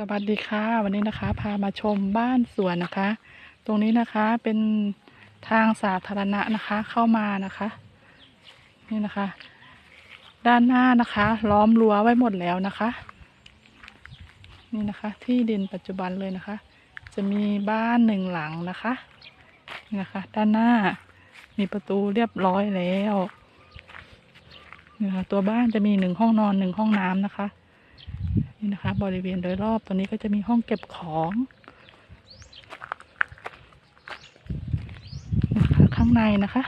สวัสดีค่ะ วันนี้นะคะ พามาชมบ้านสวนนะคะ ตรงนี้นะคะเป็นทางสาธารณะนะคะ เข้ามานะคะ นี่นะคะ ด้านหน้านะคะ ล้อมรั้วไว้หมดแล้วนะคะ นี่นะคะ ที่ดินปัจจุบันเลยนะคะ จะมีบ้านหนึ่งหลังนะคะนี่นะคะ ด้านหน้ามีประตูเรียบร้อยแล้วนี่นะคะตัวบ้านจะมีหนึ่งห้องนอนหนึ่งห้องน้ำนะคะ นี่นะคะ บริเวณโดยรอบตรงนี้ก็จะมีห้องเก็บของนะคะข้างในนะคะ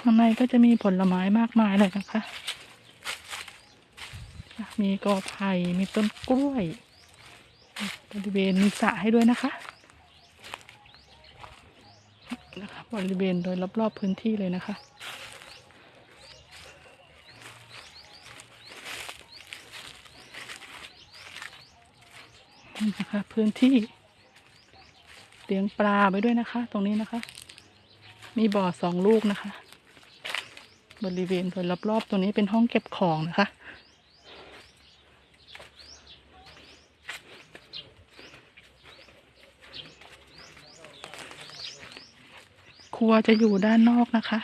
ข้างในก็จะมีผลไม้มากมายเลยนะคะ มีกอไผ่มีต้นกล้วย บริเวณมีสระให้ด้วยนะคะนะคะบริเวณโดยรอบๆพื้นที่เลยนะคะ นี่นะคะ พื้นที่เลี้ยงปลาไว้ด้วยนะคะ ตรงนี้นะคะ มีบ่อสองลูกนะคะ บริเวณโดยรอบๆตรงนี้เป็นห้องเก็บของนะคะ ครัวจะอยู่ด้านนอกนะคะ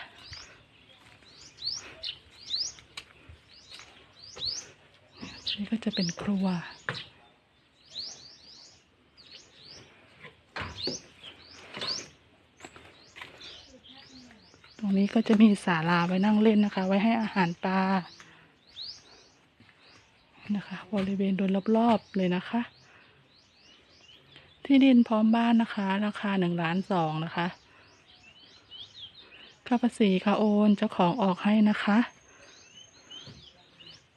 นี่ก็จะเป็นครัว รงนี้ก็จะมีศาลาไว้นั่งเล่นนะคะ ไว้ให้อาหารปลานะคะ บริเวณโดยรอบๆเลยนะคะ ที่ดินพร้อมบ้านนะคะ ราคาหนึ่งล้านสองนะคะค่าภาษีค่ะโอนเจ้าของออกให้นะคะ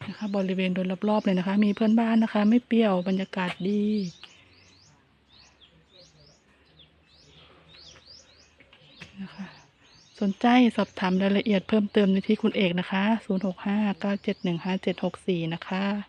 นะคะ บริเวณโดยรอบๆเลยนะคะ มีเพื่อนบ้านนะคะ ไม่เปรี้ยวบรรยากาศดีนะคะ สนใจสอบถามรายละเอียดเพิ่มเติมในที่คุณเอกนะคะ 065 971 5764 นะคะ